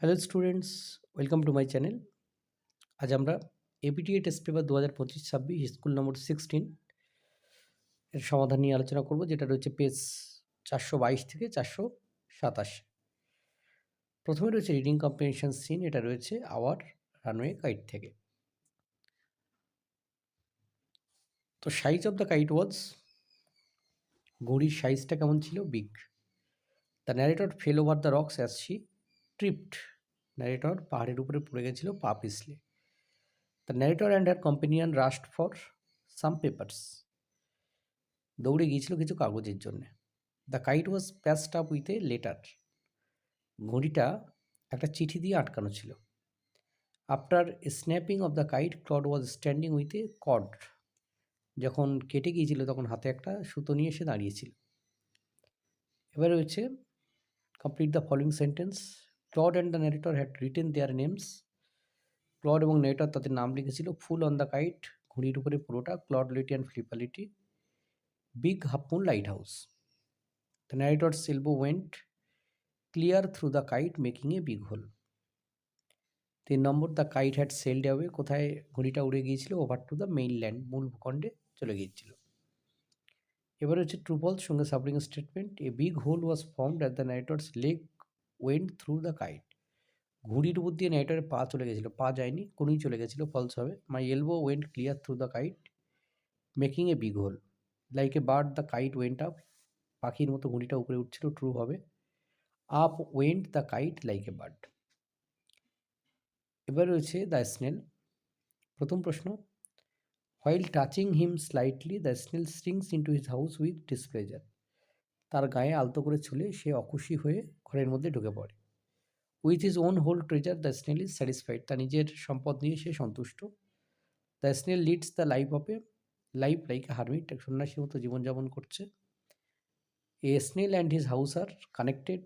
Hello students welcome to my channel আজ আমরা APTA test paper দু হাজার পঁচিশ ছাব্বিশ স্কুল নম্বর সিক্সটিন এর সমাধান নিয়ে আলোচনা করব, যেটা রয়েছে পেজ চারশো বাইশ থেকে চারশো সাতাশ। প্রথমে রয়েছে রিডিং কম্পিটিশন সিন এটা রয়েছে আওয়ার রানওয়ে কাইট থেকে। তো size of the kite was ঘড়ির সাইজটা কেমন ছিল? Big the narrator fell over the rocks as she tripped narrator পাহাড়ের উপরে পড়ে গেছিল পা পিছলে the narrator and her companion rushed for some papers দৌড়ে গিয়েছিল কিছু কাগজের জন্য। The kite was pasted up with a letter ঘড়িটা একটা চিঠি দিয়ে আটকানো ছিল। After snapping off the kite Claude was standing with a cord যখন কেটে গিয়েছিল, তখন হাতে একটা সুতো নিয়ে এসে দাঁড়িয়েছিল। এবার রয়েছে complete the following sentence Claude and the narrator had written their names Claude এবং নেরেটর তাদের নাম লিখেছিল ফুল অন দ্য কাইট ঘুড়ির উপরে পুরোটা ক্লড লিটি and ফ্লিপালিটি big half moon light house the narrator elbow went clear through the kite making a big hole তিন নম্বর the kite had sailed away কোথায় ঘুড়িটা উড়ে গিয়েছিল? ওভার টু দ্য মেইনল্যান্ড মূল ভূখণ্ডে চলে গিয়েছিল। এবার হচ্ছে ট্রুপলস সঙ্গে সাবলিং statement a big hole was formed at the narrator's leg went through the kite ঘুড়ির উপর দিয়ে নাইটারের পা চলে গেছিল, পা যায়নি কোনোই চলে গেছিল ফলস হবে my elbow went clear through the kite making a big hole like a bird the kite went up পাখির মতো ঘুড়িটা উপরে উঠছিল ট্রু হবে। Up went the kite like a bird এবার রয়েছে দ্য স্নেল প্রথম প্রশ্ন while touching him slightly the snail strings into his house with displeasure তার গায়ে আলতো করে ছুলে সে অখুশি হয়ে ঘরের মধ্যে ঢুকে পড়ে। With his own whole treasure the snail is satisfied তার নিজের সম্পদ নিয়ে সে সন্তুষ্ট। The snail leads the life of a life like hermit সন্ন্যাসীর মতো জীবনযাপন করছে। A snail and his house are connected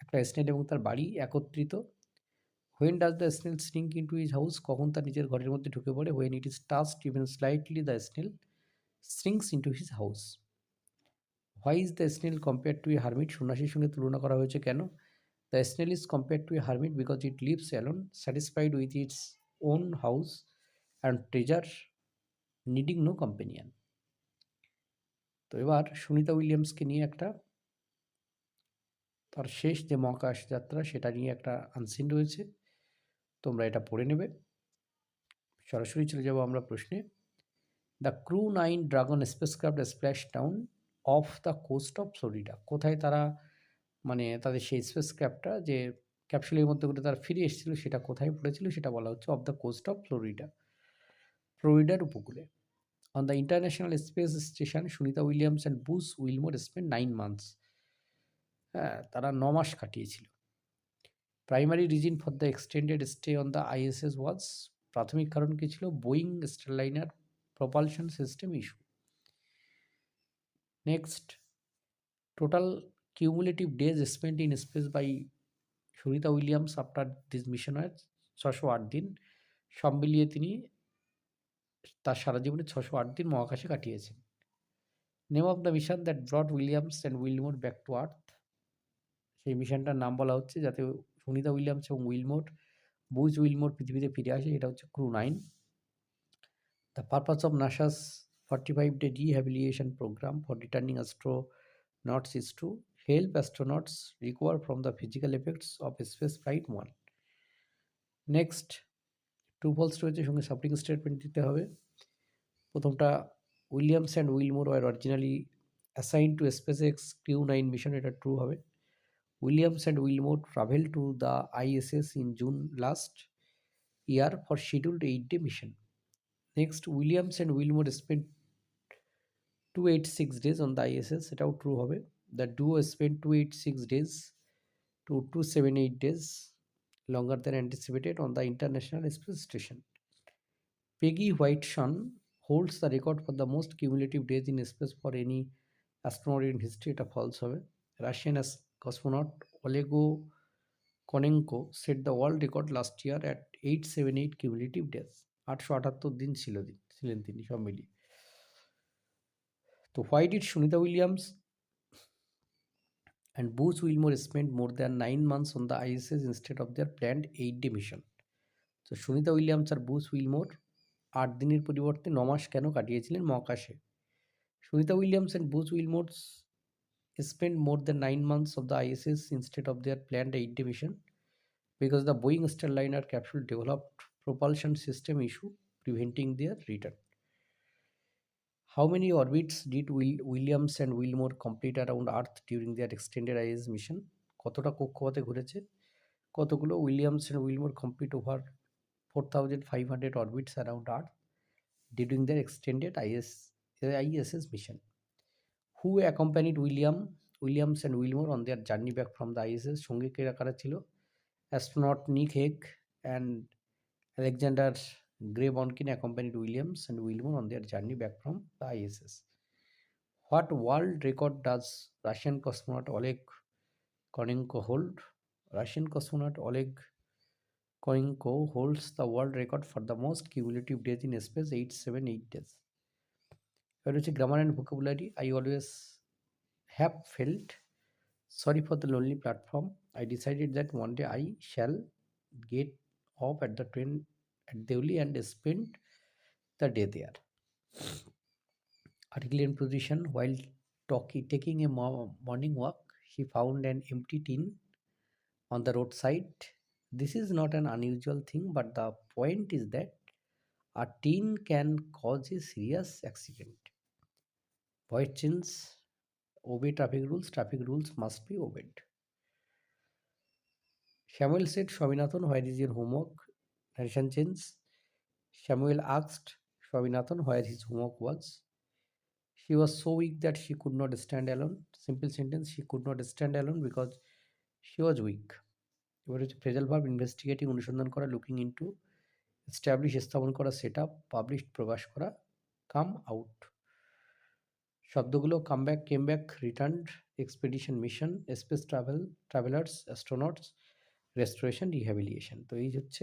একটা স্নেল এবং তার বাড়ি একত্রিত। When does the snail shrink into is house কখন তার নিজের ঘরের মধ্যে ঢুকে পড়ে? When it is touched even slightly the snail strings into his house why is the snail compare to a hermit সন্ন্যাসীর সঙ্গে তুলনা করা হয়েছে কেন? The snail is compare to a hermit because it lives alone satisfied with its own house and treasure needing no companion তো এবার সুনিতা উইলিয়ামসকে নিয়ে একটা, তার শেষ যে মহাকাশ যাত্রা, সেটা নিয়ে একটা আনসিন রয়েছে। তোমরা এটা পড়ে নেবে। সরাসরি চলে যাব আমরা প্রশ্নে। The crew nine dragon spacecraft splash down off the coast of Florida কোথায় তারা মানে তাদের সেই স্পেস ক্যাপটা যে ক্যাপসুলের মধ্যে করে তারা ফিরে এসেছিল, সেটা কোথায় পড়েছিল, সেটা বলা হচ্ছে off the coast of Florida ফ্লোরিডার উপকূলে। On the international space station Sunita Williams and Butch Wilmore spend nine months হ্যাঁ তারা ন মাস কাটিয়েছিল। Primary reason for the extended stay on the ISS was প্রাথমিক কারণ কী ছিল? Boeing Starliner propulsion system issue next total cumulative days spend in space by Sunita Williams after this mission হয় ছশো আট দিন। সব মিলিয়ে তিনি তার সারা জীবনে ছশো আট দিন মহাকাশে কাটিয়েছেন। Name of the mission that brought Williams and Wilmore back to Earth সেই মিশনটার নাম বলা হচ্ছে যাতে সুনিতা উইলিয়ামস এবং উইলমোর বুজ উইলমোর পৃথিবীতে ফিরে আসে এটা হচ্ছে crew nine. The purpose of NASA's forty five day rehabilitation program for returning astronauts is to help astronauts recover from the physical effects of space flight 1 next two false রয়েছে সঙ্গে supporting statement দিতে হবে। প্রথমটা Williams and Wilmore were originally assign to SpaceX Q nine mission এটা true হবে। Williams and Wilmore travel to the ISS in June last year for scheduled eight day mission next Williams and Wilmore spend two eight six days on the ISS সেটাও true হবে the do spend two eight six days two two seven eight days longer than anticipated on the International Space Station. Peggy Whiteshan holds the record for the most cumulative days in space for any astronaut in history. এটা false হবে Russian cosmonaut Oleg Konenko set the world record last year at 878 cumulative days. আটশো আটাত্তর দিন ছিল ছিলেন তিনি সব মিলিয়ে তো why did Sunita Williams? And Butch Wilmore spend more than nine months on the ISS instead of their planned eight day mission তো সুনিতা উইলিয়ামস আর বুস উইলমোর আট দিনের পরিবর্তে নমাস কেন কাটিয়েছিলেন মহাকাশে? Sunita Williams and Butch Wilmore spend more than nine months off the ISS instead of their planned eight day mission because the Boeing Starliner capsule developed propulsion system issue preventing their return How many orbits did Will- Williams and Wilmore complete around Earth during their extended ISS mission? কতটা কক্ষপথে ঘুরেছে কতগুলো Williams and Wilmore complete over four thousand five hundred orbits around earth during their extended IS, ISS mission. Who accompanied William, Williams and Wilmore on their journey back from the ISS? সঙ্গে কারা ছিল astronaut Nick Hague and Alexander Gray Bonkin accompanied Williams and Wilmore on their journey back from the ISS. What world record does Russian cosmonaut Oleg Konenko hold? Russian cosmonaut Oleg Konenko holds the world record for the most cumulative days in space 878 days. এবার হচ্ছে grammar and vocabulary I always have felt sorry for the lonely platform I decided that one day I shall get off at the train at Devli and spent the day there. Article in position while talking, taking a morning walk, he found an empty tin on the roadside. This is not an unusual thing, but the point is that a tin can cause a serious accident. Change, obey traffic rules, traffic rules must be obeyed. Samuel said, Swaminathan, where is your homework? Narration change. Samuel asked Swaminathan where his homework was. She was so weak that she could not stand alone. Simple sentence, she could not stand alone because she was weak. এবার হচ্ছে phrasal verb investigating অনুসন্ধান করা looking into establish স্থাপন করা set up publish প্রকাশ করা come out শব্দগুলো come back came back return expedition mission space travel travellers astronauts restoration rehabilitation তো এই হচ্ছে